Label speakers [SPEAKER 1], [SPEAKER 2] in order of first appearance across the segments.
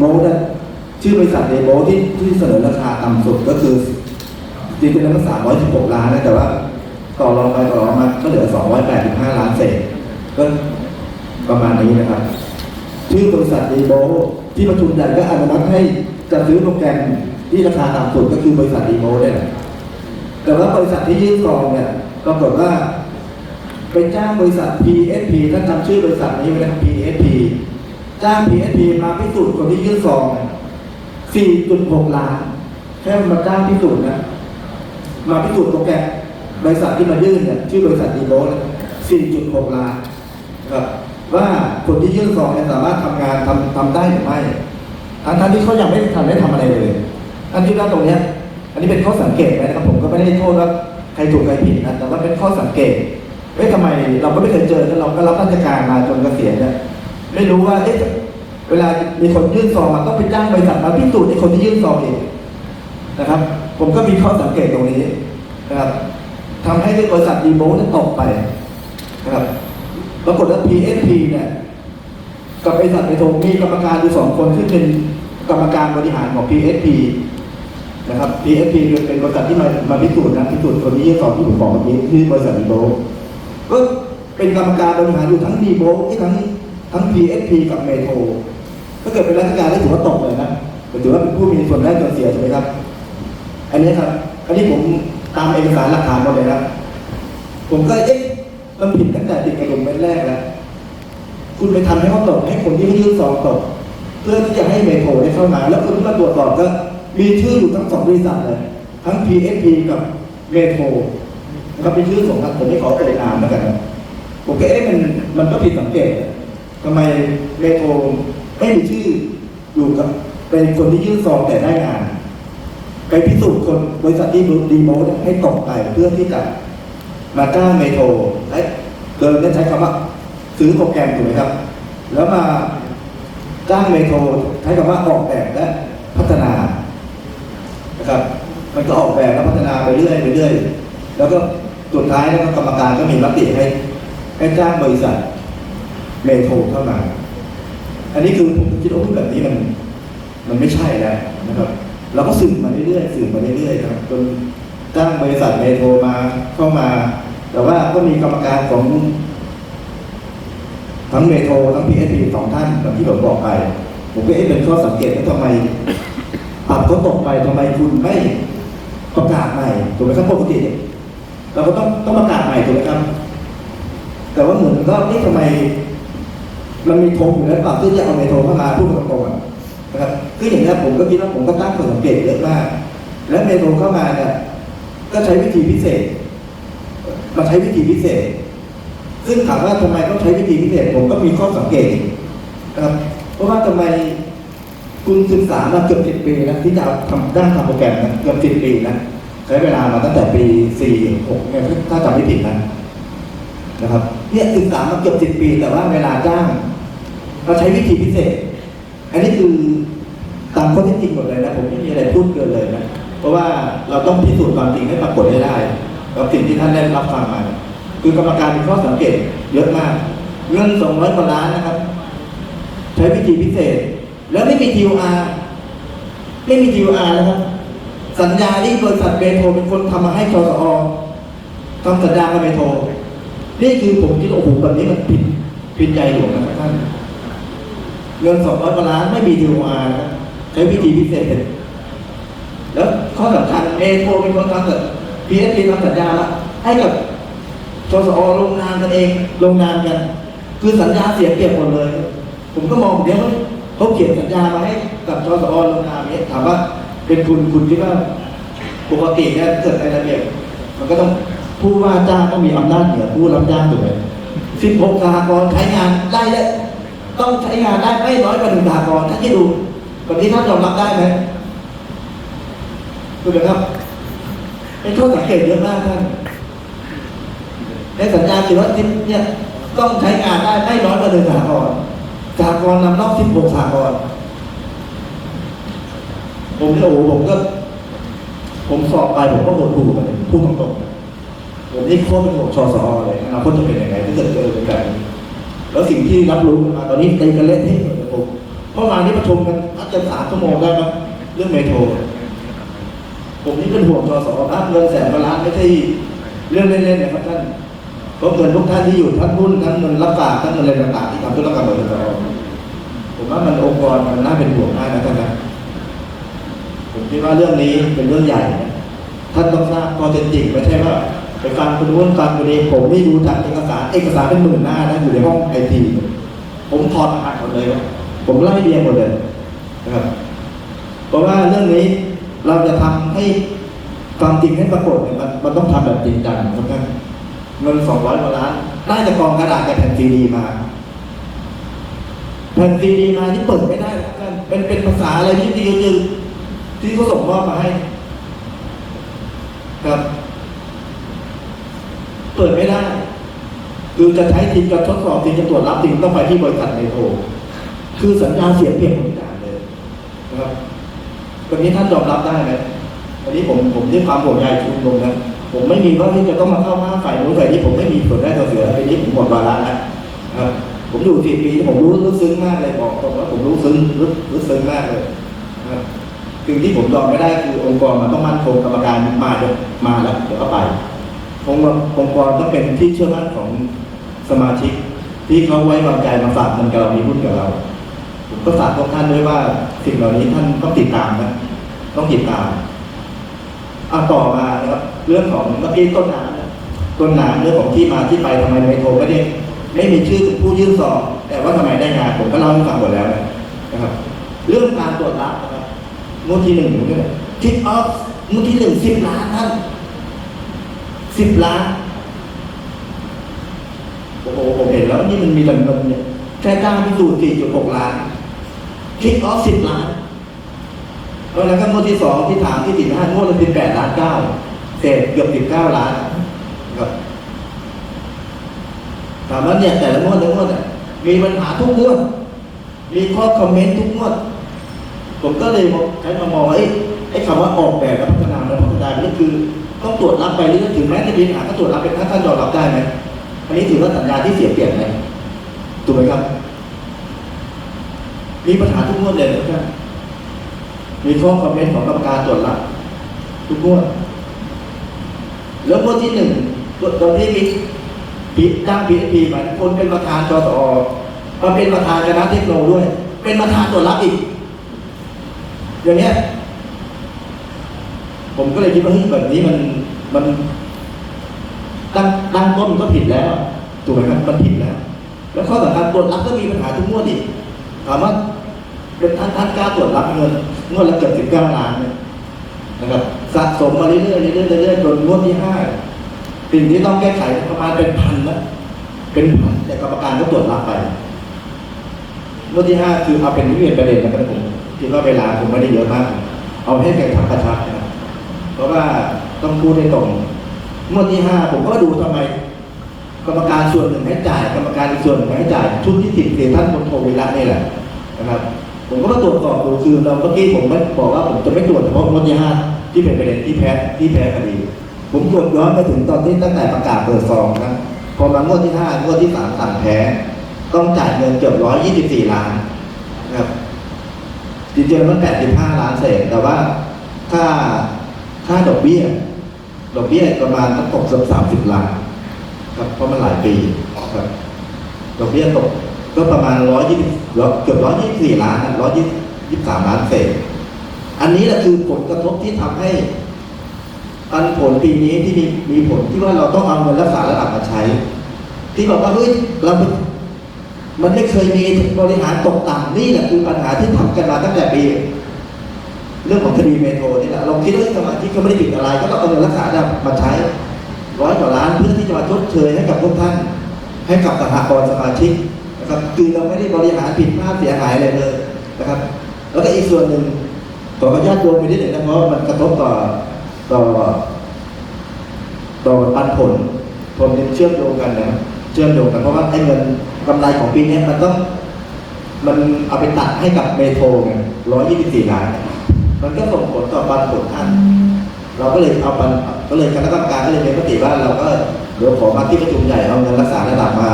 [SPEAKER 1] โมเนี่ยชื่อบริษัทเดโมที่ที่เสนอราคาต่ำสุดก็คือจริงๆแล้วมันสามร้อยสิบหกล้านนะแต่ว่าต่อรองไปต่อรองมาก็เหลือสองร้อยแปดสิบห้าล้านเศษก็ประมาณนี้นะครับ ชื่อบริษัทเดโมที่ประชุมใหญ่ก็อนุมัติให้จัดซื้อโปรแกรมที่ราคาต่ำสุดก็คือบริษัทเดโมเนี่ยแต่ว่าบริษัทที่ยื่นซองเนี่ยปรากฏว่าไปจ้างบริษัท PSP ท่านจำชื่อบริษัทนี้ไว้นะ PSP จ้าง PSP มาพิสูจน์คนที่ยื่นซองเนี่ย4.6 ล้าน แค่มาจ้างพิสูจน์นะมาพิสูจน์โปรแกรมบริษัทที่มายื่นเนี่ยชื่อบริษัทดีโบ4.6 ล้านครับว่าคนที่ยื่นซองเนี่ยสามารถทำงานทำทำได้หรือไม่ทั้งทั้งที่เขายังไม่ทันได้ทำอะไรเลย อันที่ว่าตรงเนี้ย อันนี้เป็นข้อสังเกตนะครับผมก็ไม่ได้โทษว่าใครถูกใครผิดนะแต่ว่าเป็นข้อสังเกตเฮ้ยทำไมเราก็ไม่เคยเจอแล้วเราก็รับราชการมาจนเกษียณเนี่ยไม่รู้ว่าเอ๊ะ เวลามีคนยื่นซองมาต้องไปจ้างบริษัทมาพิสูจน์ในคนที่ยื่นซองเองนะครับ ผมก็มีข้อสังเกตตรงนี้นะครับทำให้บริษัทดีโบนี่ยตกไปนะครับปรากฏว่า PSP เนี่ยกับบริษัทไปโทมีกรรมการอยู่สองคนที่เป็นกรรมการบริหารของ PSP นะครับ PSP เป็นบริษัทที่มามาพิสูจน์นะพิสูจน์คนนี้สองที่ผมบอกเมื่อกี้ที่บริษัทดีโบก็เป็นกรรมการบริหารอยู่ทั้งดีโบที่ทั้งทั้ง PSP กับเมโทร ถ้าเกิดเป็นราชการได้ถือว่าตกเลยนะถือว่าเป็นผู้มีส่วนได้ส่วนเสียใช่ไหมครับ อันนี้ครับ อันนี้ผมตามเอกสารหลักฐานหมดเลยนะผมก็เอ๊ะมันผิดตั้งแต่ติดกระดุมเม็ดแรกแล้ว คุณไปทำให้เขาตกให้คนที่ไม่ยื่นซองตก เพื่อที่จะให้เมโทได้เข้ามา แล้วคนที่มาตรวจสอบก็มีชื่ออยู่ทั้งสองบริษัทเลย ทั้ง PSP กับเมโทรนะครับเป็นชื่อสองครับผมไม่ขอเอ่ยนามแล้วกันผมก็เอ๊ะมันมันก็ผิดสังเกตทำไมเมโทร ไม่มีชื่ออยู่กับเป็นคนที่ยื่นซองแต่ได้งาน ไปพิสูจน์คนบริษัทที่ดีโมให้ตกไปเพื่อที่จะมาจ้างเมโทรและเดินได้ใช้คำว่า ซื้อโปรแกรมถูกไหมครับ แล้วมาจ้างเมโทรใช้คำว่าออกแบบและพัฒนานะครับ มันก็ออกแบบและพัฒนาไปเรื่อยไปเรื่อยแล้วก็สุดท้ายแล้วก็กรรมการก็มีมติให้ให้จ้างบริษัทเมโทรเข้ามา อันนี้คือผมคิดว่าแบบนี้มัน มันไม่ใช่แล้วนะครับ เราก็สืบมาเรื่อยๆสืบมาเรื่อยๆครับจนจ้างบริษัทเมโทรมาเข้ามา แต่ว่าก็มีกรรมการของทั้งเมโทรทั้งพีเอสพีสองท่านแบบที่ผมบอกไป ผมก็เอ๊ะเป็นข้อสังเกตว่าทำไมปรับเขาตกไปทำไมคุณไม่ประกาศใหม่ถูกไหมครับปกติเนี่ยเราก็ต้องต้องประกาศใหม่ถูกไหมครับ แต่ว่าเหมือนก็นี่ทำไม มันมีธงอยู่แล้วเปล่าที่จะเอาเมโทรเข้ามาพูดตรงๆอะนะครับคืออย่างนี้ผมก็คิดว่าผมก็ตั้งข้อสังเกตเยอะมาก และเมโทรเข้ามาเนี่ยก็ใช้วิธีพิเศษมาใช้วิธีพิเศษ ซึ่งถามว่าทำไมต้องใช้วิธีพิเศษ ผมก็มีข้อสังเกตนะครับเพราะว่าทำไมคุณศึกษามาเกือบสิบปีนะที่จะเอาทำด้านทำโปรแกรมนะเกือบสิบปีนะใช้เวลามาตั้งแต่ปีสี่หกเนี่ยถ้าจำไม่ผิดนะนะครับ เนี่ยศึกษามาเกือบสิบปี แต่ว่าเวลาจ้าง เราใช้วิธีพิเศษ อันนี้คือตามข้อเท็จจริงหมดเลยนะ ผมไม่มีอะไรพูดเกินเลยนะ เพราะว่าเราต้องพิสูจน์ความจริงให้ปรากฏให้ได้กับสิ่งที่ท่านได้รับฟังมา คือกรรมการมีข้อสังเกตเยอะมาก เงินสองร้อยกว่าล้านนะครับ ใช้วิธีพิเศษ แล้วไม่มี TOR ไม่มี TOR นะครับ สัญญาที่บริษัทเบโทเป็นคนทำมาให้ชสอทำสัญญากับเบโทนี่คือผมคิดว่าโอ้โหแบบนี้มันผิดผิดใจหลวงนะครับท่าน เงินสองร้อยกว่าล้านไม่มี TOR นะครับใช้วิธีพิเศษ แล้วข้อสำคัญเอโทรเป็นคนทำเกับ PSP ทำสัญญาละให้กับชสอลงนามกันเองลงนามกัน คือสัญญาเสียเปรียบหมดเลย ผมก็มองเดี๋ยวเขาเขียนสัญญามาให้กับชสอลงนามเนี้ยถามว่าเป็นคุณคุณคิดว่าปกติเนี่ยเกิดในระเบียบมันก็ต้องผู้ว่าจ้างต้องมีอำนาจเหนือผู้รับจ้างถูกไหมสิบหกสหกรณ์ใช้งานได้เลย ต้องใช้งานได้ไม่น้อยกว่าหนึ่งสหกรณ์ท่านที่ดูแบบนี้ท่านยอมรับได้ไหมถูกไหมครับเป็นข้อสังเกตเยอะมากท่านในสัญญาสิว่าทิพเนี่ยต้องใช้งานได้ไม่น้อยกว่าหนึ่งสากรณ์สากรณ์นำนอกสิบหกสากรณ์ผมเนี่ยโอ้โหผมก็ ผมสอบไปผมก็หดหู่กันพูดตรงๆผมนี่โคตรเป็นห่วงชสอเลยอนาคตจะเป็นยังไงถ้าเกิดเจอเป็นแบบนี้ แล้วสิ่งที่รับรู้มาตอนนี้ตีกันเละเทะหมดเลยผมเมื่อวานนี้ประชุมกันนัดกันสามชั่วโมงได้ไหมเรื่องเมโทร ผมนี่เป็นห่วงจอสอบ้านเงินแสนล้านไม่ใช่เรื่องเล่นๆนะครับท่านเพราะเงินทุกท่านที่อยู่ทั้งหุ้นทั้งเงินรับฝากทั้งเงินอะไรต่างๆที่ทำธุรกรรมกับจอผมว่ามันองค์กรมันน่าเป็นห่วงมากนะท่านนะผมคิดว่าเรื่องนี้เป็นเรื่องใหญ่ ท่านต้องทราบข้อเท็จจริงไม่ใช่ว่า ไปฟังคนนู้นฟังคนนี้ผมไม่รู้จากเอกสารเอกสารเป็นหมื่นหน้านะอยู่ในห้องไอทีผมถอดรหัสหมดเลยผมไล่เรียงหมดเลยนะครับเพราะว่าเรื่องนี้เราจะทำให้ความจริงให้ปรากฏเนี่ยมันมันต้องทำแบบจริงจังครับเงินสองร้อยกว่าล้านได้จากกองกระดาษกับแผ่นซีดีมาแผ่นซีดีมาที่เปิดไม่ได้ครับท่านเป็นเป็นภาษาอะไรที่ดีจืดที่เขาส่งมอบมาให้ครับ เปิดไม่ได้ คือจะใช้ทีมจะทดสอบทีมจะตรวจรับทีมต้องไปที่บริษัทในโทรคือสัญญาเสียเปรียบคนพิการเลยนะครับวันนี้ท่านยอมรับได้ไหมวันนี้ผมผมด้วยความห่วงใยชุมนุมนะผมไม่มีว่าที่จะต้องมาเข้ามาฝ่ายนู้นฝ่ายนี้ผมไม่มีส่วนได้ส่วนเสียปีนี้ผมหมดวาระแล้วนะครับผมอยู่สี่ปีผมรู้รู้ซึ้งมากเลยบอกตรงว่าผมรู้ซึ้งรู้รู้ซึ้งมากเลยนะครับสิ่งที่ผมยอมไม่ได้คือองค์กรมันต้องมั่นคงกรรมการมาเดี๋ยวมาแล้วเดี๋ยวก็ไปองค์องค์กรต้องเป็นที่เชื่อมั่นของ สมาชิก ที่เขาไว้วางใจมาฝากเงินกับเรามีหุ้นกับเรา ผมก็ฝากพวกท่านด้วยว่าสิ่งเหล่านี้ท่านต้องติดตามนะต้องติดตามเอะต่อมานะครับเรื่องของเมื่อกี้ต้นน้ำนต้นน้ำเรื่องของที่มาที่ไปทำไมไมโทรไม่ได้ไม่มีชื่อผู้ยื่นสอบ แต่ว่าทำไมได้งานผมก็เล่าให้ฟังหมดแล้วนะครับ เรื่องการตรวจรับนะครับงวดที่หนึ่งเนี่ยคิดออฟงวดที่หนึ่งสิบล้านท่านสิบล้าน โอ้โหผมเห็นแล้วนี่มันมีแต่เงินเนี่ยแค่จ้างพิสูจน์สี่จุดหกล้านคิกออฟสิบล้านแล้วแล้วก็งวดที่สองที่ถามที่สี่ห้างวดละสิบแปดล้านเก้าเศษเกือบสิบเก้าล้านครับถามว่าเนี่ยแต่ละงวดละงวดอะมีปัญหาทุกงวดมีข้อคอมเมนต์ทุกงวด ผมก็เลยบอกใช้มามองว่าไอ้ไอ้คำว่าออกแบบและพัฒนาและพัฒนานี่คือ ต้องตรวจรับไปเรื่อยถึงแม้จะมีปัญหาก็ตรวจรับเป็นท่านท่านยอมรับได้ไหม อันนี้ถือว่าสัญญาที่เสียเปรียบไหมถูกไหมครับ มีปัญหาทุกงวดเลยนะครับมีข้อคอมเมนต์ของกรรมการตรวจรับทุกงวดแล้วงวดที่หนึ่งตอนที่มีปีตั้งพีพีมาคนเป็นประธานจสอมาเป็นประธานคณะเทคโนด้วย เป็นประธานตรวจรับอีกอย่างเนี้ยผมก็เลยคิดว่าเฮ้ยแบบนี้มันมัน ตั้งตั้งต้นก็ผิดแล้วถูกไหมครับมันผิดแล้วแล้วข้อสำคัญตรวจรับก็มีปัญหาทุกงวดอีกถามว่าเป็นท่านท่านกล้าตรวจรับเงินงวดละเกือบสิบเก้าล้านเนี่ยนะครับสะสมมาเรื่อยๆเรื่อยๆเรื่อยๆจนงวดที่ห้าสิ่งที่ต้องแก้ไขประมาณเป็นพันนะเป็นพันแต่กรรมการก็ตรวจรับไปงวดที่ห้าคือเอาเป็นวิเศษประเด็นนะครับผมคิดว่าเวลาผมไม่ได้เยอะมาก เอาให้แก่ทักกระชับนะเพราะว่าต้องพูดให้ตรง งวดที่ห้าผมก็ดูทำไม กรรมการส่วนหนึ่งให้จ่าย กรรมการอีกส่วนหนึ่งให้จ่าย ชุดที่ติดเสียท่านพลโทวิระนี่แหละนะครับ ผมก็มาตรวจสอบดูคือเราเมื่อกี้ผมไม่บอกว่าผมจะไม่ตรวจเฉพาะงวดที่ห้าที่เป็นประเด็นที่แพ้ที่แพ้คดีผมตรวจย้อนไปถึงตอนที่ตั้งแต่ประกาศเปิดซองนะพอมางวดที่ห้างวดที่สามสั่งแพ้ต้องจ่ายเงินเกือบร้อยยี่สิบสี่ล้านนะครับจริงๆมันแปดสิบห้าล้านเศษแต่ว่าค่าค่าดอกเบี้ย ดอกเบี้ยประมาณต้องตกสักสามสิบล้านครับเพราะมันหลายปีครับดอกเบี้ยตกก็ประมาณร้อยยี่สิบเกือบร้อยยี่สิบสี่ล้านร้อยยี่สิบสามล้านเศษ อันนี้แหละคือผลกระทบที่ทำให้ปันผลปีนี้ที่มีมีผลที่ว่าเราต้องเอาเงินรักษาระดับมาใช้ ที่บอกว่าเฮ้ยเราไม่มันไม่เคยมีบริหารตกต่ำนี่แหละคือปัญหาที่ทำกันมาตั้งแต่ปี เรื่องของคดีเมโทรนี่แหละเราคิดว่าสมาชิกก็ไม่ได้ผิดอะไร ก็ต้องเอาเงินรักษาระดับมาใช้ร้อยกว่าล้านเพื่อที่จะมาชดเชยให้กับพวกท่าน ให้กับสหกรณ์สมาชิกนะครับคือเราไม่ได้บริหารผิดพลาดเสียหายอะไรเลยนะครับ แล้วก็อีกส่วนหนึ่งขออนุญาตโยงไปนิดหนึ่งนะเพราะว่ามันกระทบต่อต่อต่อปันผลผมเชื่อมโยงกันนะเชื่อมโยงกันเพราะว่าไอ้เงินกำไรของปีนี้มันต้องมันเอาไปตัดให้กับเมโทรไงร้อยยี่สิบสี่ล้าน มันก็ส่งผลต่อปันผลท่าน เราก็เลยเอาปันก็เลยคณะกรรมการก็เลยมีมติว่าเราก็เดี๋ยวขอมาที่ประชุมใหญ่เอาเงินรักษาระดับมา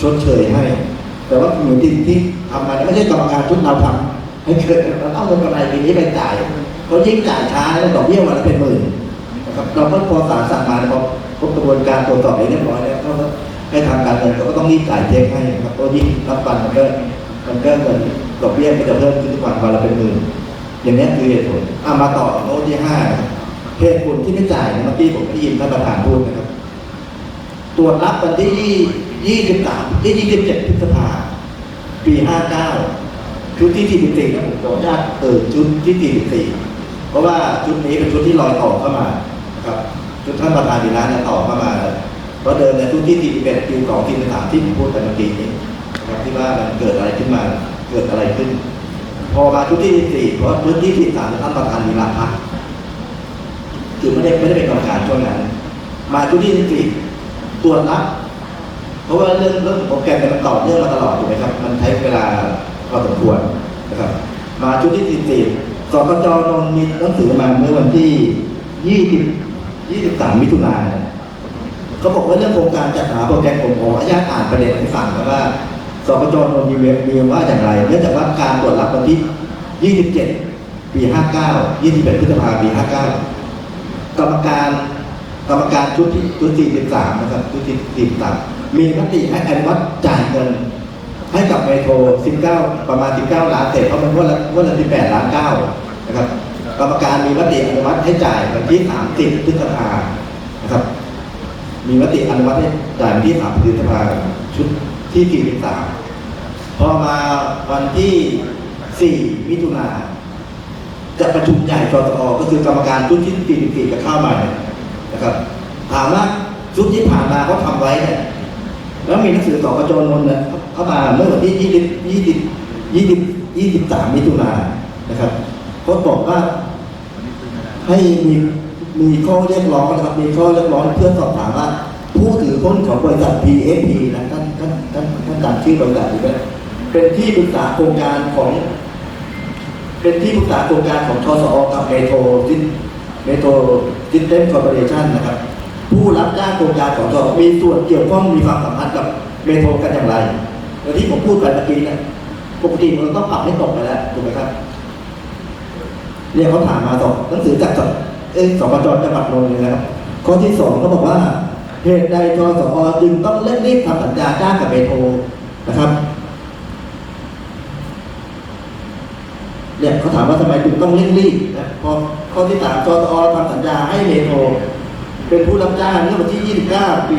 [SPEAKER 1] ชดเชยให้ แต่ว่าเหมือนที่ที่ทำมาไม่ใช่กรรมการชุดเราทำให้เกิดเราเอาเงินกำไรปีนี้ไปจ่ายเขายิ่งจ่ายช้าแล้วดอกเบี้ยวันละเป็นหมื่นนะครับเราก็พอศาลสั่งมาเนี่ยพอครบกระบวนการตรวจสอบเรียบร้อยแล้วก็ให้ทางการเงินเขาก็ต้องรีบจ่ายเช็คให้นะครับเพราะยิ่งรับฟันมันก็มันก็เงินดอกเบี้ยก็จะเพิ่มขึ้นทุกวันวันละเป็นหมื่น อย่างนี้คือเหตุผลเอะมาต่อโน้ตที่ห้าเหตุผลที่ไม่จ่ายเมื่อกี้ผมได้ยินท่านประธานพูดนะครับ ตรวจรับวันที่ยี่สิบสามที่ยี่สิบเจ็ดพฤษภาปีห้าเก้าชุดที่สี่สิบสี่นะผมขออนุญาตเอ่ยชุดที่สี่สิบสี่เพราะว่าชุดนี้เป็นชุดที่ลอยต่อเข้ามาครับชุดท่านประธานดีร้านเนี่ยต่อเข้ามาเพราะเดิมเนี่ยชุดที่สี่สิบเอ็ดคิวสองคิวสามที่ผมพูดไปเมื่อกี้นี้นะครับที่ว่ามันเกิดอะไรขึ้นมาเกิดอะไรขึ้น พอมาชุดที่สี่เพราะชุดที่สี่สามท่านประธานดีร้าพักคือไม่ได้ไม่ได้เป็นกรรมการช่วงนั้น มาชุดที่สี่ตรวจรับเพราะว่าเรื่องเรื่องโปรแกรมมันต่อเนื่องมาตลอดถูกไหมครับ มันใช้เวลาพอสมควรนะครับ มาชุดที่สี่สี่สกจนนมีหนังสือมาเมื่อวันที่ยี่สิบยี่สิบสามมิถุนายนเขาบอกว่าเรื่องโครงการจัดหาโปรแกรมผมขออนุญาตอ่านประเด็นให้ฟังนะว่า สกจนนท์มีเมีว่าอย่างไรเนื่องจากว่าการตรวจรับวันที่ยี่สิบเจ็ดปีห้าเก้ายี่สิบเอ็ดพฤษภาปีห้าเก้ากรรมการกรรมการชุดที่ชุดที่สิบสามนะครับชุดที่สิบสามมีมติให้อนุมัติจ่ายเงิน ให้กับเมโทรสิบเก้าประมาณสิบเก้าล้านเศษเพราะมันว่าละว่าละสิบแปดล้านเก้านะครับ กรรมการมีมติอนุมัติให้จ่ายวันที่สามสิบพฤษภานะครับ มีมติอนุมัติให้จ่ายวันที่สามพฤษภาชุดที่สี่สิบสาม พอมาวันที่สี่มิถุนาจะประชุมใหญ่กตอก็คือกรรมการชุดที่ปีปีจะเข้ามาเนี่นะครับ ถามว่าชุดที่ผ่านมาเขาทำไว้เนี่ยแล้วมีหนังสือต่อกระจนนท์เนี่ยเข้ามาเมื่อวันที่ยี่สิบยี่สิบยี่สิบยี่สิบสามมิถุนานะครับเขาบอกว่าให้มีมีข้อเรียกร้องนะครับ มีข้อเรียกร้องเพื่อสอบถามว่าผู้ถือหุ้นของบริษัท PFP นะท่านท่านท่านท่านจำชื่อบริษัทไดีไหม เป็นที่ปรึกษาโครงการของเป็นที่ปรึกษาโครงการของทสอกับเมโทรซินเมโทรซินเต็มคอร์ปอเรชันนะครับ ผู้รับจ้างโครงการของทสมีส่วนเกี่ยวข้องมีความสัมพันธ์กับเมโทรกันอย่างไรอย่างที่ผมพูดไปเมื่อกี้เนี่ยปกติมันต้องปรับให้ตกไปแล้วถูกไหมครับเนี่ยเขาถามมาสองหนังสือจากสเอ้ยสปจจังหวัดนนท์เลยนะครับข้อที่สองเขาบอกว่าเหตุใดทสอจึงต้องเร่งรีบทำสัญญาจ้างกับเมโทรนะครับ เนี่ยเขาถามว่าทำไมถึงต้องเร่งรีบนะพอข้อที่สามจอตอทำสัญญาให้เมโทเป็นผู้รับจ้างเมื่อวันที่ 29 ปี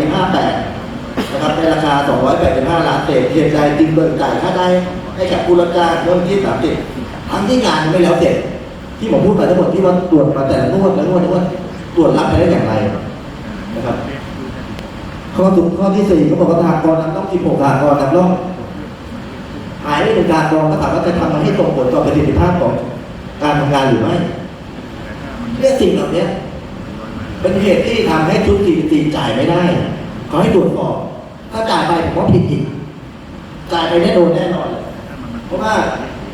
[SPEAKER 1] 58 นะครับในราคา 285 ล้านเศษเหตุใดจึงเบิกจ่ายค่าได้ให้กับผู้รับจ้างเมื่อวันที่ 30 ทั้งที่งานไม่แล้วเสร็จ ที่ผมพูดไปทั้งหมดที่ว่าตรวจมาแต่ละนวดแต่ละนวดแต่ละนวดตรวจรับไปได้อย่างไรนะครับข้อสุดข้อที่สี่เขาบอกว่าทารกรนำต้อง16ทหารกรนำร่อง หายไม่เป็นการรองก็ถามว่าจะทำมันให้ส่งผลต่อประสิทธิภาพของการทำงานหรือไม่เรื่องสิ่งเหล่านี้เป็นเหตุที่ทำให้ชุดสี่สี่จ่ายไม่ได้ขอให้ตรวจสอบถ้าจ่ายไปผมว่าผิดอีกจ่ายไปแน่โดนแน่นอน เพราะว่า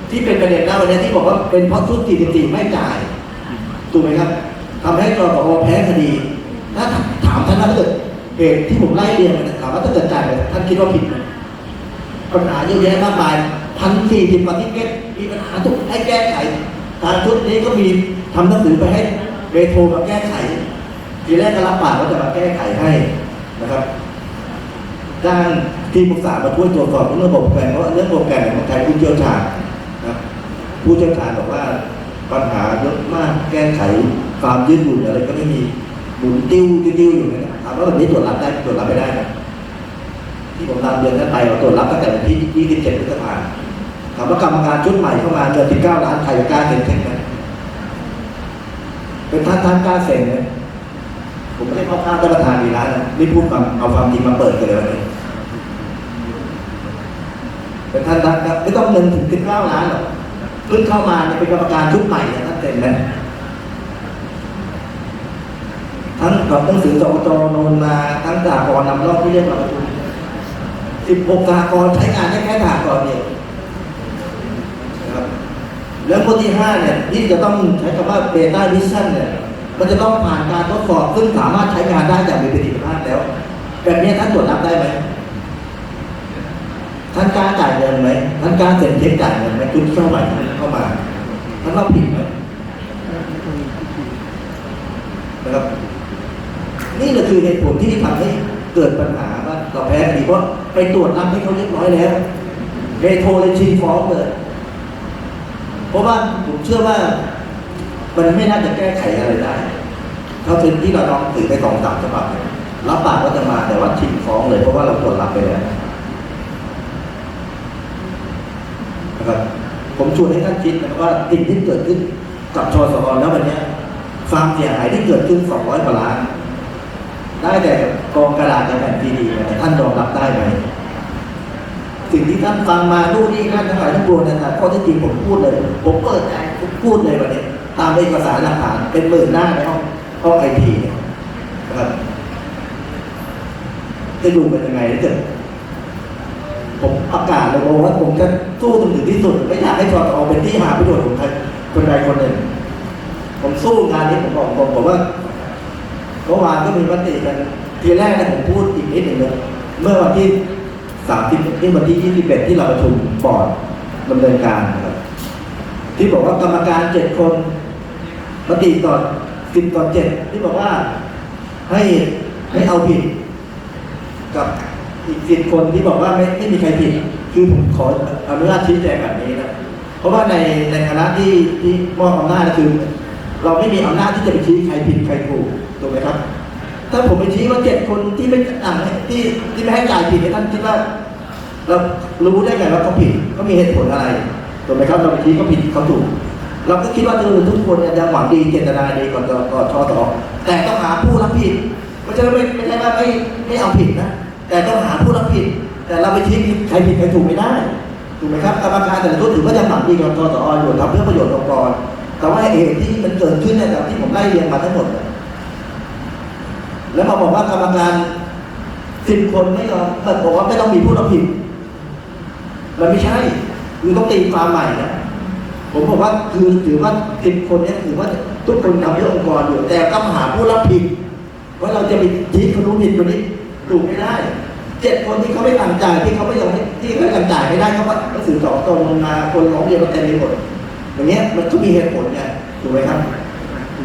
[SPEAKER 1] ที่เป็นประเด็นนะวันนี้ที่บอกว่าเป็นเพราะชุดสี่สี่ไม่จ่ายถูกไหมครับทำให้กรกตแพ้คดีถ้าถามท่านว่าถ้าเกิดเหตุที่ผมไล่เรียงถามว่าถ้าเกิดจ่ายไปท่านคิดว่าผิดไหม ปัญหาเยอะแยะมากมายพันสี่สิบกว่าที่เก็ตมีปัญหาทุกให้แก้ไขทางชุดนี้ก็มีทำหนังสือไปให้เรโทรมาแก้ไข ทีแรกก็รับปากว่าจะมาแก้ไขให้นะครับจ้างทีมปรึกษามาช่วยตรวจสอบเรื่องระบบแกรมเพราะเรื่องโปรแกรมเนี่ยผู้เชี่ยวชาญนะครับผู้เชี่ยวชาญบอกว่าปัญหาเยอะมากแก้ไขความยืดหยุ่นอะไรก็ไม่มีหมุนติ้วติ้วอยู่เนี่ยถามว่าแบบนี้ตรวจรับได้ตรวจรับไม่ได้นะ ที่ผมนำเดือนนั้นไปเราตรวจรับตั้งแต่วันที่ 27พฤษภาคมถามว่ากรรมการชุดใหม่เข้ามาเดือน19ล้านใครกล้าเซ็นเช็คไหมเป็นท่านท่านกล้าเซ็นไหมผมไม่ได้เข้าข้างท่านประธานดีร้านนะนี่พูดความเอาความจริงมาเปิดกันเลยวันนี้เป็นท่านท่านไม่ต้องเงินถึง19ล้านหรอกเพิ่งเข้ามาเนี่ยเป็นกรรมการชุดใหม่ท่านเซ็นไหมทั้งกับหนังสือสกตโนนมาทั้งจากรนำรอบที่เรียกมาประชุม สิบหกสหกรณ์ใช้งานได้แค่สหกรณ์เดียวนะครับแล้วข้อที่ห้าเนี่ยที่จะต้องใช้คำว่าเบต้าวิชั่นเนี่ยมันจะต้องผ่านการทดสอบซึ่งสามารถใช้งานได้อย่างมีประสิทธิภาพแล้ว แบบนี้ท่านตรวจรับได้ไหมท่านกล้าจ่ายเงินไหมท่านกล้าเซ็นเช็คจ่ายเงินไหมคุณเข้ามาเข้ามาท่านว่าผิดไหมนะครับนี่แหละคือเหตุผลที่ทำให้ เกิดปัญหาว่าเราแพ้คดีเพราะไปตรวจรับให้เขาเรียบร้อยแล้วเรโทรเลยชิงฟ้องเลยเพราะว่าผมเชื่อว่า มันไม่น่าจะแก้ไขอะไรได้เท่าที่เราลองถือไปสองสามฉบับรับปากว่าจะมาแต่ว่าชิงฟ้องเลย เพราะว่าเราตรวจรับไปแล้วนะครับผมชวนให้ท่านคิดนะครับว่าสิ่งที่เกิดขึ้นกับชสอแล้ววันเนี้ยความเสียหายที่เกิดขึ้น 200กว่าล้าน ได้แต่ กองกระดาษในแผ่นซีดีท่านยอมรับได้ไหมสิ่งที่ท่านฟังมาดูนนี่นั่นทั้งหลายทั้งปวงเนยนะข้อที่จริงผมพูดเลย ผมเปิดใจผมพูดเลยวันนี้ตามเอกสารหลักฐานเป็นหมื่นหน้าในห้องห้องไอทีเนี่ยนะครับจะอยู่เป็นยังไงถ้าเกิดผมประกาศเลยบอกว่าผมจะสู้จนถึงที่สุด ไม่อยากให้ชอตอเป็นที่หาประโยชน์ของใครคนใดคนหนึ่ง ผมสู้งานนี้ผมบอกผมบอกว่าเมื่อวานก็มีมติกัน ทีแรกนี่ยผมพูดอีกนิดหนึ่งเลยเมื่อวันที่สามสิบที่วันที่ยี่สิบเอ็ดที่เราประชุมบอร์ดดำเนินการนะครับที่บอกว่ากรรมการเจ็ดคนมติต่อสิบต่อเจ็ดที่บอกว่าให้ให้เอาผิด กับอีกสิบคนที่บอกว่าไม่ไม่มีใครผิด คือผมขออนุญาตชี้แจงแบบนี้นะเพราะว่าในในคณะที่ที่มอบอำนาจคือ เราไม่มีอำนาจที่จะไปชี้ใครผิดใครถูกถูกไหมครับ ถ้าผมไปชี้ว่าเจ็ดคนที่ไม่อ่านที่ที่ไม่ให้จ่ายผิดเนี่ยท่านคิดว่าเรารู้ได้ไงว่าเขาผิดเขามีเหตุผลอะไรถูกไหมครับเราไปชี้เขาผิดเขาถูก เราก็คิดว่าทุกคนเนี่ยยังหวังดีเจตนาดีก่อนก่อนก่อนชอต่อแต่ต้องหาผู้รับผิดไม่ใช่ไม่ไม่ใช่ว่าไม่ไม่เอาผิดนะแต่ต้องหาผู้รับผิด แต่เราไปชี้ใครผิดใครถูกไม่ได้ถูกไหมครับกรรมการแต่ละชุดถือว่ายังหวังดีกับชอต่ออยู่ทำเพื่อประโยชน์องค์กรแต่ว่าเหตุที่มันเกิดขึ้นเนี่ยจากที่ผมไล่เรียงมาทั้งหมดเนี่ย แล้วมาบอกว่ากรรมการสิบคนไม่ยอมแต่บอกว่าไม่ต้องมีผู้รับผิด มันไม่ใช่คือต้องตีความใหม่นะผมบอกว่าคือถือว่าสิบคนเนี้ถือว่าทุกคนทำเพื่อองค์กรอยู่แต่ต้องหาผู้รับผิดว่าเราจะไปชี้คนรู้ผิดคนนี้ถูกไม่ได้เจ็ดคนที่เขาไม่ต่างจ่ายที่เขาไม่ยอมให้ที่เขาต่างจ่ายไม่ได้เขาก็หนังสือสองตรงมาคนร้องเรียนมาเต็มไปหมดอย่างเงี้ยมันก็มีเหตุผลไงถูกไหมครับ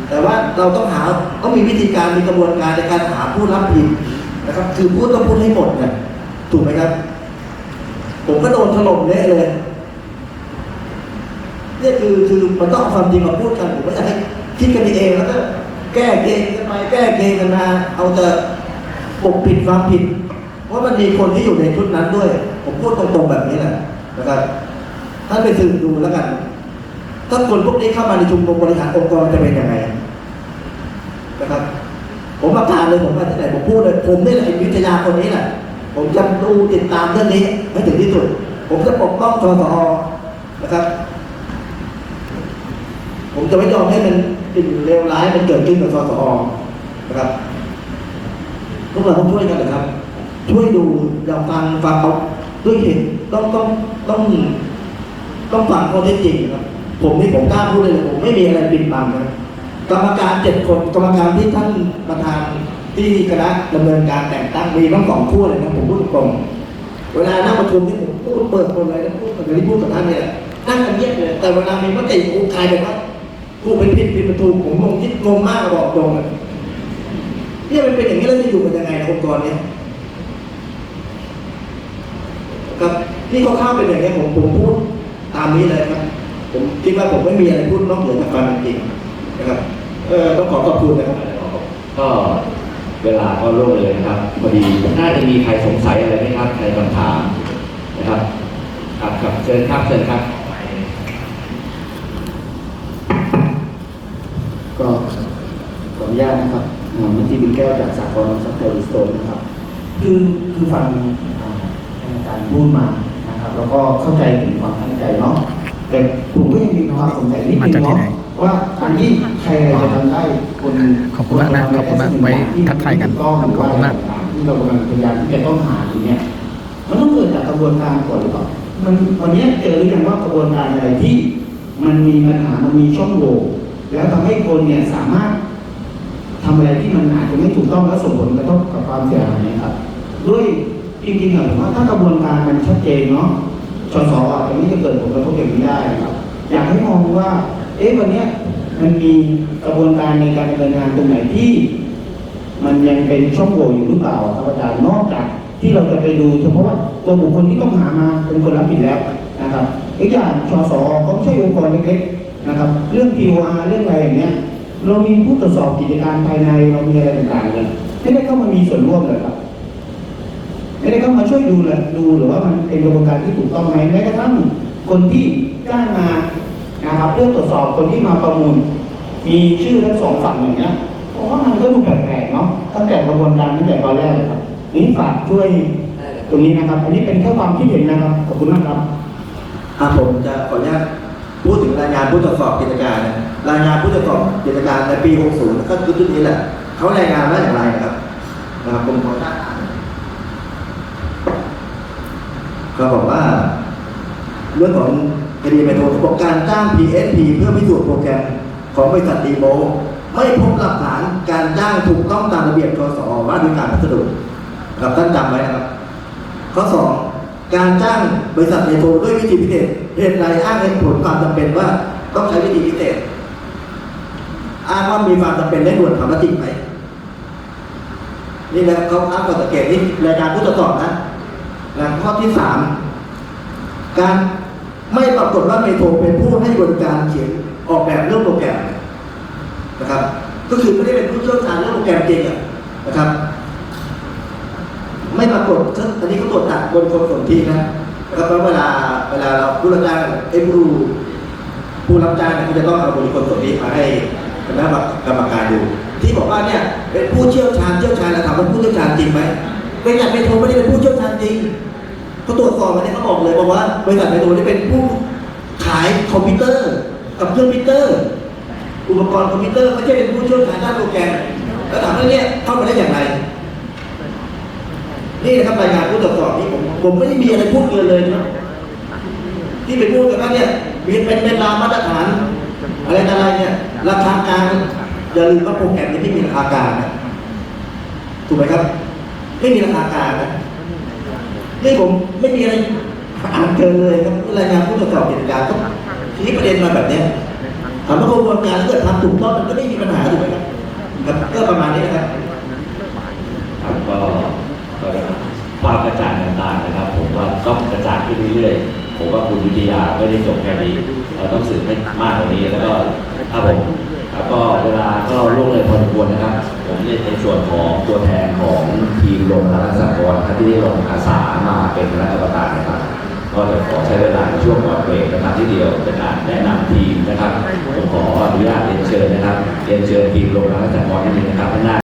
[SPEAKER 1] แต่ว่าเราต้องหาต้องมีวิธีการมีกระบวนการในการหาผู้รับผิดนะครับ คือพูดต้องพูดให้หมดเนี่ยถูกไหมครับ ผมก็โดนถล่มเละเลยเนี่ยคือคือมันต้องความจริงมาพูดกันผมไม่อยากให้คิดกันเองแล้วก็แก้เกงกันไปแก้เกงกันมาเอาแต่ปกปิดความผิด เพราะมันมีคนที่อยู่ในชุดนั้นด้วย ผมพูดตรงๆแบบนี้แหละนะครับท่านไปสืบดูแล้วกัน ถ้าคนพวกนี้เข้ามาในชุมนุมบริหารองค์กรจะเป็นยังไงนะครับผมประกาศเลยผมมาที่ไหนผมพูดเลยผมนี่แหละวิทยาคนนี้แหละผมจะดูติดตามเรื่องนี้ให้ถึงที่สุด ผมจะปกป้องชสอนะครับ ผมจะไม่ยอมให้มันสิ่งเลวร้ายมันเกิดขึ้นกับชสอนะครับพวกเราต้องช่วยกันนะครับ ช่วยดูอย่าฟังฟังเขาด้วยเหตุต้องต้องต้องต้องฟังข้อเท็จจริงนะครับ ผมนี่ผมกล้าพูดเลยผมไม่มีอะไรปิดบังนะกรรมการเจ็ดคนกรรมการที่ท่านประธานที่คณะดำเนินการแต่งตั้งมีทั้งสองขั้วเลยนะผมพูดตรงเวลานั่งประชุมที่ผมพูดเปิดคนเลยนะพูดเหมือนที่พูดกับท่านเนี่ยนั่งกันเงียบเลยแต่เวลามีมติกูใครเลยว่ากูเป็นผิดผิดประตูผมงงคิดงงมากบอกตรงเลยเนี่ยมันเป็นอย่างนี้แล้วจะอยู่กันยังไงในองค์กรเนี่ยครับที่เขาเข้าเป็นอย่างนี้ผมผมพูดตามนี้เลยครับ ผมคิดว่าผมไม่มีอะไรพูดนอกเหนือจากความเป็นจริงนะครับเออต้องขอขอบคุณนะครับ
[SPEAKER 2] ก็เวลาก็ล่วงเลยนะครับพอดีน่าจะมีใครสงสัยอะไรไหมครับใครคำถามนะครับครับครับเชิญครับเชิญครับ
[SPEAKER 3] ก็ขออนุญาตนะครับอ่ามันที่บินแก้วจากสากลซัพพลายสโตนนะครับ คือคือฟังอ่าการพูดมานะครับ แล้วก็เข้าใจถึงความตั้งใจเนาะ แต่ผมก็ยังมีความสงสัยนิด
[SPEAKER 4] มา
[SPEAKER 3] นึ
[SPEAKER 4] จาก
[SPEAKER 3] ง
[SPEAKER 4] ที่
[SPEAKER 3] เนาะ
[SPEAKER 4] ไหน
[SPEAKER 3] ว่าอันนี้ใครจะทำได้คน
[SPEAKER 4] ขอบคุณมากนะขอบคุณมากไว้ทักทายกัน
[SPEAKER 3] ต้องหรือว่า
[SPEAKER 4] ขอบคุณมาก
[SPEAKER 3] ที่เรากำลังพยายามที่จะต้องหาอยู่เนี่ยมันต้องเกิดจากกระบวนการก่อนหรือเปล่ามันวันนี้เจอหรือยังว่ากระบวนการอะไรที่ มันมีปัญหามันมีช่องโหว่แล้วทำให้คนเนี่ยสามารถทำอะไรที่มันอาจจะไม่ถูกต้องและส่งผลกระทบกับความเสียหายนะครับ ด้วยที่ริงๆอะผมว่าถ้ากระบวนการมันชัดเจนเนาะ ชสอาจจะไม่จะเกิดผลกระทบอย่างนี้ได้ครับ อยากให้มองว่า เอ๊ะวันเนี้ยมันมีกระบวนการในการดำเนินงานตรงไหนที่ มันยังเป็นช่องโหว่อยู่หรือเปล่าครับอาจารย์นอกจากที่เราจะไปดูเฉพาะว่าตัวบุคคลที่ต้องหามาเป็นคนรับผิดแล้วนะครับอีกอย่างชสก็ไม่ใช่องค์กรเล็กๆนะครับ เรื่อง TOR เรื่องอะไรอย่างเงี้ย เรามีผู้ตรวจสอบกิจการภายในเรามีอะไรต่างๆเลยไม่ได้เข้ามามีส่วนร่วมเลยครับ ไม่ได้เข้ามาช่วยดูเลยดูหรือว่ามันเป็นกระบวนการที่ถูกต้องไหมแม้กระทั่งคนที่จ้างมานะครับเพื่อตรวจสอบคนที่มาประมูล มีชื่อทั้งสองฝั่งอย่างเงี้ยเพราะว่ามันก็ดูแปลกๆเนาะตั้งแต่กระบวนการตั้งแต่ตอนแรกเลยครับนี่ฝากช่วยตรงนี้นะครับ อันนี้เป็นแค่ความคิดเห็นนะครับขอบคุณมากครับ
[SPEAKER 1] อะผมจะขออนุญาตพูดถึงรายงานผู้ตรวจสอบกิจการนะรายงานผู้ตรวจสอบกิจการในปี 60 ก็คือชุดนี้แหละเขารายงานว่าอย่างไรนะครับนะครับผมขออนุญาตอ่าน เขาบอกว่า เรื่องของคดีเมโทรเขาบอกการจ้าง PSP เพื่อพิสูจน์โปรแกรมของบริษัทดีโมไม่พบหลักฐานการจ้างถูกต้องตามระเบียบกสว่าด้วยการพัสดุครับท่านจำไว้นะครับ ข้อสองการจ้างบริษัทเมโทรด้วยวิธีพิเศษเหตุใดอ้างเหตุผลความจำเป็นว่าต้องใช้วิธีพิเศษอ้างว่ามีความจำเป็นและด่วนทำแล้วจริงไหมนี่แหละเขาอ้างข้อสังเกตนี่รายการผู้ตรวจสอบนะ นะข้อที่สามการไม่ปรากฏว่าเมโทรเป็นผู้ให้บริการเขียนออกแบบเรื่องโปรแกรมนะครับ ก็คือไม่ได้เป็นผู้เชี่ยวชาญเรื่องโปรแกรมจริงอะนะครับ ไม่ปรากฏซึ่งอันนี้เขาตรวจจับบนคนส่วนที่นะแล้วเวลาเวลาเราผู้รับจ้างไอ้ผู้ผู้รับจ้างเนี่ยเขาจะต้องเอาบริคนส่วนที่มาให้คณะกรรมการดู ที่บอกว่าเนี่ยเป็นผู้เชี่ยวชาญเชี่ยวชาญแล้วถามว่าผู้เชี่ยวชาญจริงไหม บริษัทเมโทรไม่ได้เป็นผู้เชี่ยวชาญจริงเขาตรวจสอบมาเนี่ยเขาบอกเลยบอกว่าบริษัทเมโทรนี่เป็นผู้ขายคอมพิวเตอร์กับเครื่องพิมพ์เตอร์ อุปกรณ์คอมพิวเตอร์ไม่ใช่เป็นผู้เชี่ยวชาญด้านโปรแกรมแล้วถามว่าเนี่ยเข้ามาได้อย่างไร นี่นะครับรายงานผู้ตรวจสอบนี่ผมผมไม่ได้มีอะไรพูดเกินเลยนะที่ไปพูดกันว่าเนี่ยมีเป็นเป็นรามาตรฐาน อะไรต่อะไรเนี่ยราคากลางอย่าลืมว่าโปรแกรมนี้ไม่มีราคากลางนะถูกไหมครับ ไม่มีราคากลางนะนี่ผมไม่มีอะไรอ่านเกินเลยครับรายงานผู้ตรวจสอบกิจการก็ชี้ประเด็นมาแบบเนี้ยถามว่ากระบวนการถ้าเกิดทำถูกต้องมันก็ไม่มีปัญหาถูกไหมครับครับก็ประมาณนี้นะครับ
[SPEAKER 2] ครับก็ก็ความกระจ่างต่างๆนะครับ ผมว่าต้องกระจ่างขึ้นเรื่อยๆผมว่าคุณวิทยาไม่ได้จบแค่นี้เราต้องสืบให้มากกว่านี้แล้วก็ถ้าผมแล้ว ก็เวลาก็ล่วงเลยพอสมควรนะครับ ผมเนี่ยในส่วนของตัวแทนของทีมลงรัฐสากรที่ได้ลงอาสามาเป็นคณะกรรมการนะครับ ก็จะขอใช้เวลาในช่วงก่อนเบรกนะครับที่เดียวเป็นการแนะนำทีมนะครับผมขออนุญาตเรียนเชิญนะครับเรียนเชิญทีมลงรัฐสากรณ์นิดนึงนะครับท่านหน้า